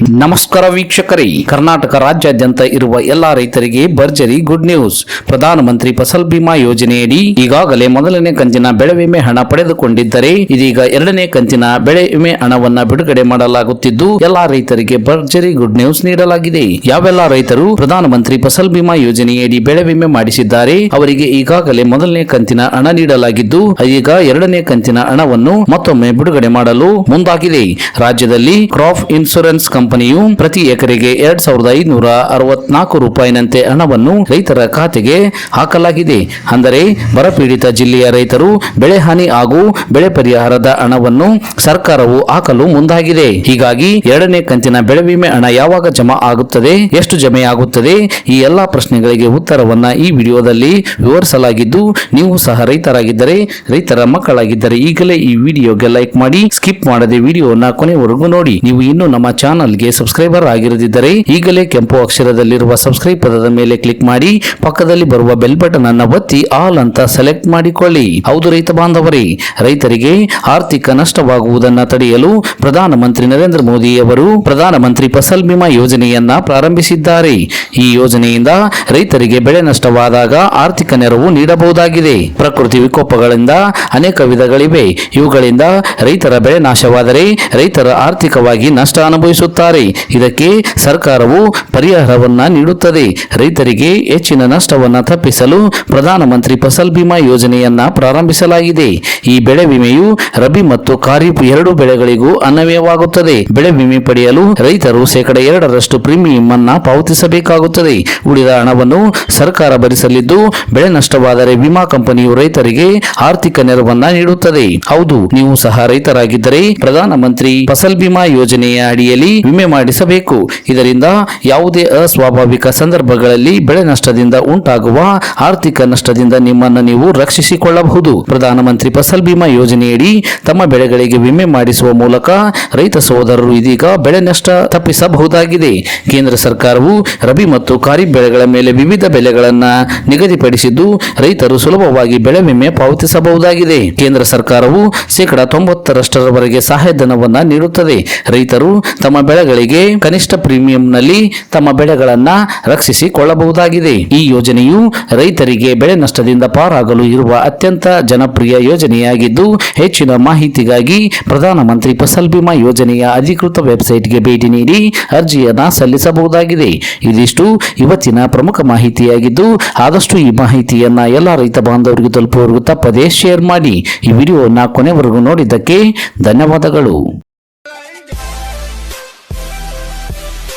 ನಮಸ್ಕಾರ ವೀಕ್ಷಕರೇ. ಕರ್ನಾಟಕ ರಾಜ್ಯಾದ್ಯಂತ ಇರುವ ಎಲ್ಲಾ ರೈತರಿಗೆ ಭರ್ಜರಿ ಗುಡ್ ನ್ಯೂಸ್. ಪ್ರಧಾನಮಂತ್ರಿ ಫಸಲ್ ಬಿಮಾ ಯೋಜನೆಯಡಿ ಈಗಾಗಲೇ ಮೊದಲನೇ ಕಂತಿನ ಬೆಳೆ ವಿಮೆ ಹಣ ಪಡೆದುಕೊಂಡಿದ್ದರೆ, ಇದೀಗ ಎರಡನೇ ಕಂತಿನ ಬೆಳೆ ವಿಮೆ ಹಣವನ್ನ ಬಿಡುಗಡೆ ಮಾಡಲಾಗುತ್ತಿದ್ದು, ಎಲ್ಲಾ ರೈತರಿಗೆ ಭರ್ಜರಿ ಗುಡ್ ನ್ಯೂಸ್ ನೀಡಲಾಗಿದೆ. ಯಾವೆಲ್ಲಾ ರೈತರು ಪ್ರಧಾನಮಂತ್ರಿ ಫಸಲ್ ಬಿಮಾ ಯೋಜನೆಯಡಿ ಬೆಳೆ ವಿಮೆ ಮಾಡಿಸಿದ್ದಾರೆ, ಅವರಿಗೆ ಈಗಾಗಲೇ ಮೊದಲನೇ ಕಂತಿನ ಹಣ ನೀಡಲಾಗಿದ್ದು ಈಗ ಎರಡನೇ ಕಂತಿನ ಹಣವನ್ನು ಮತ್ತೊಮ್ಮೆ ಬಿಡುಗಡೆ ಮಾಡಲು ಮುಂದಾಗಿದೆ. ರಾಜ್ಯದಲ್ಲಿ ಕ್ರಾಪ್ ಇನ್ಶೂರೆನ್ಸ್ ಕಂಪನಿಯು ಪ್ರತಿ ಎಕರೆಗೆ ಎರಡ್ ಸಾವಿರದ ಐನೂರ ಅರವತ್ನಾಲ್ಕು ರೂಪಾಯಿನಂತೆ ಹಣವನ್ನು ರೈತರ ಖಾತೆಗೆ ಹಾಕಲಾಗಿದೆ. ಅಂದರೆ ಬರಪೀಡಿತ ಜಿಲ್ಲೆಯ ರೈತರು ಬೆಳೆ ಹಾನಿ ಹಾಗೂ ಬೆಳೆ ಪರಿಹಾರದ ಹಣವನ್ನು ಸರ್ಕಾರವು ಹಾಕಲು ಮುಂದಾಗಿದೆ. ಹೀಗಾಗಿ ಎರಡನೇ ಕಂತಿನ ಬೆಳೆ ವಿಮೆ ಹಣ ಯಾವಾಗ ಜಮಾ ಆಗುತ್ತದೆ, ಎಷ್ಟು ಜಮೆಯಾಗುತ್ತದೆ, ಈ ಎಲ್ಲಾ ಪ್ರಶ್ನೆಗಳಿಗೆ ಉತ್ತರವನ್ನ ಈ ವಿಡಿಯೋದಲ್ಲಿ ವಿವರಿಸಲಾಗಿದ್ದು, ನೀವು ಸಹ ರೈತರಾಗಿದ್ದರೆ, ರೈತರ ಮಕ್ಕಳಾಗಿದ್ದರೆ ಈಗಲೇ ಈ ವಿಡಿಯೋಗೆ ಲೈಕ್ ಮಾಡಿ, ಸ್ಕಿಪ್ ಮಾಡದೆ ವಿಡಿಯೋನ ಕೊನೆವರೆಗೂ ನೋಡಿ. ನೀವು ಇನ್ನೂ ನಮ್ಮ ಚಾನಲ್ಗೆ ಸಬ್ಸ್ಕ್ರೈಬರ್ ಆಗಿರದಿದ್ದರೆ ಈಗಲೇ ಕೆಂಪು ಅಕ್ಷರದಲ್ಲಿರುವ ಸಬ್ಸ್ಕ್ರೈಬ್ ಪದದ ಮೇಲೆ ಕ್ಲಿಕ್ ಮಾಡಿ, ಪಕ್ಕದಲ್ಲಿ ಬರುವ ಬೆಲ್ ಬಟನ್ ಅನ್ನು ಒತ್ತಿ ಆಲ್ ಅಂತ ಸೆಲೆಕ್ಟ್ ಮಾಡಿಕೊಳ್ಳಿ. ಹೌದು ರೈತ ಬಾಂಧವರೇ, ರೈತರಿಗೆ ಆರ್ಥಿಕ ನಷ್ಟವಾಗುವುದನ್ನು ತಡೆಯಲು ಪ್ರಧಾನಮಂತ್ರಿ ನರೇಂದ್ರ ಮೋದಿ ಅವರು ಪ್ರಧಾನಮಂತ್ರಿ ಫಸಲ್ ಬಿಮಾ ಯೋಜನೆಯನ್ನ ಪ್ರಾರಂಭಿಸಿದ್ದಾರೆ. ಈ ಯೋಜನೆಯಿಂದ ರೈತರಿಗೆ ಬೆಳೆ ನಷ್ಟವಾದಾಗ ಆರ್ಥಿಕ ನೆರವು ನೀಡಬಹುದಾಗಿದೆ. ಪ್ರಕೃತಿ ವಿಕೋಪಗಳಿಂದ ಅನೇಕ ವಿಧಗಳಿವೆ. ಇವುಗಳಿಂದ ರೈತರ ಬೆಳೆ ನಾಶವಾದರೆ ರೈತರ ಆರ್ಥಿಕವಾಗಿ ನಷ್ಟ ಅನುಭವಿಸುತ್ತಾರೆ. ಇದಕ್ಕೆ ಸರ್ಕಾರವು ಪರಿಹಾರವನ್ನ ನೀಡುತ್ತದೆ. ರೈತರಿಗೆ ಹೆಚ್ಚಿನ ನಷ್ಟವನ್ನ ತಪ್ಪಿಸಲು ಪ್ರಧಾನಮಂತ್ರಿ ಫಸಲ್ ಬಿಮಾ ಯೋಜನೆಯನ್ನ ಪ್ರಾರಂಭಿಸಲಾಗಿದೆ. ಈ ಬೆಳೆ ವಿಮೆಯು ರಬಿ ಮತ್ತು ಖಾರೀಫ್ ಎರಡು ಬೆಳೆಗಳಿಗೂ ಅನ್ವಯವಾಗುತ್ತದೆ. ಬೆಳೆ ವಿಮೆ ಪಡೆಯಲು ರೈತರು ಶೇಕಡ ಎರಡರಷ್ಟು ಪ್ರೀಮಿಯಂ ಅನ್ನ ಪಾವತಿಸಬೇಕಾಗುತ್ತದೆ. ಉಳಿದ ಹಣವನ್ನು ಸರ್ಕಾರ ಭರಿಸಲಿದ್ದು, ಬೆಳೆ ನಷ್ಟವಾದರೆ ವಿಮಾ ಕಂಪನಿಯು ರೈತರಿಗೆ ಆರ್ಥಿಕ ನೆರವನ್ನ ನೀಡುತ್ತದೆ. ಹೌದು, ನೀವು ಸಹ ರೈತರಾಗಿದ್ದರೆ ಪ್ರಧಾನಮಂತ್ರಿ ಫಸಲ್ ಬಿಮಾ ಯೋಜನೆಯ ಅಡಿಯಲ್ಲಿ ಮಾಡಿಸಬೇಕು. ಇದರಿಂದ ಯಾವುದೇ ಅಸ್ವಾಭಾವಿಕ ಸಂದರ್ಭಗಳಲ್ಲಿ ಬೆಳೆ ನಷ್ಟದಿಂದ ಉಂಟಾಗುವ ಆರ್ಥಿಕ ನಷ್ಟದಿಂದ ನಿಮ್ಮನ್ನು ನೀವು ರಕ್ಷಿಸಿಕೊಳ್ಳಬಹುದು. ಪ್ರಧಾನಮಂತ್ರಿ ಫಸಲ್ ಬಿಮಾ ಯೋಜನೆಯಡಿ ತಮ್ಮ ಬೆಳೆಗಳಿಗೆ ವಿಮೆ ಮಾಡಿಸುವ ಮೂಲಕ ರೈತ ಸಹೋದರರು ಇದೀಗ ಬೆಳೆ ನಷ್ಟ ತಪ್ಪಿಸಬಹುದಾಗಿದೆ. ಕೇಂದ್ರ ಸರ್ಕಾರವು ರಬಿ ಮತ್ತು ಖಾರಿಫ್ ಬೆಳೆಗಳ ಮೇಲೆ ವಿವಿಧ ಬೆಲೆಗಳನ್ನ ನಿಗದಿಪಡಿಸಿದ್ದು, ರೈತರು ಸುಲಭವಾಗಿ ಬೆಳೆ ವಿಮೆ ಪಾವತಿಸಬಹುದಾಗಿದೆ. ಕೇಂದ್ರ ಸರ್ಕಾರವು ಶೇಕಡಾ ತೊಂಬತ್ತರಷ್ಟರವರೆಗೆ ಸಹಾಯಧನವನ್ನು ನೀಡುತ್ತದೆ. ರೈತರು ತಮ್ಮ ಬೆಳೆಗಳಿಗೆ ಕನಿಷ್ಠ ಪ್ರೀಮಿಯಂನಲ್ಲಿ ತಮ್ಮ ಬೆಳೆಗಳನ್ನ ರಕ್ಷಿಸಿಕೊಳ್ಳಬಹುದಾಗಿದೆ. ಈ ಯೋಜನೆಯು ರೈತರಿಗೆ ಬೆಳೆ ನಷ್ಟದಿಂದ ಪಾರಾಗಲು ಇರುವ ಅತ್ಯಂತ ಜನಪ್ರಿಯ ಯೋಜನೆಯಾಗಿದ್ದು, ಹೆಚ್ಚಿನ ಮಾಹಿತಿಗಾಗಿ ಪ್ರಧಾನಮಂತ್ರಿ ಫಸಲ್ ಬಿಮಾ ಯೋಜನೆಯ ಅಧಿಕೃತ ವೆಬ್ಸೈಟ್ಗೆ ಭೇಟಿ ನೀಡಿ ಅರ್ಜಿಯನ್ನ ಸಲ್ಲಿಸಬಹುದಾಗಿದೆ. ಇದಿಷ್ಟು ಇವತ್ತಿನ ಪ್ರಮುಖ ಮಾಹಿತಿಯಾಗಿದ್ದು, ಆದಷ್ಟು ಈ ಮಾಹಿತಿಯನ್ನ ಎಲ್ಲ ರೈತ ಬಾಂಧವರಿಗೆ ತಲುಪುವವರೆಗೂ ತಪ್ಪದೇ ಶೇರ್ ಮಾಡಿ. ಈ ವಿಡಿಯೋನ ಕೊನೆವರೆಗೂ ನೋಡಿದ್ದಕ್ಕೆ ಧನ್ಯವಾದಗಳು.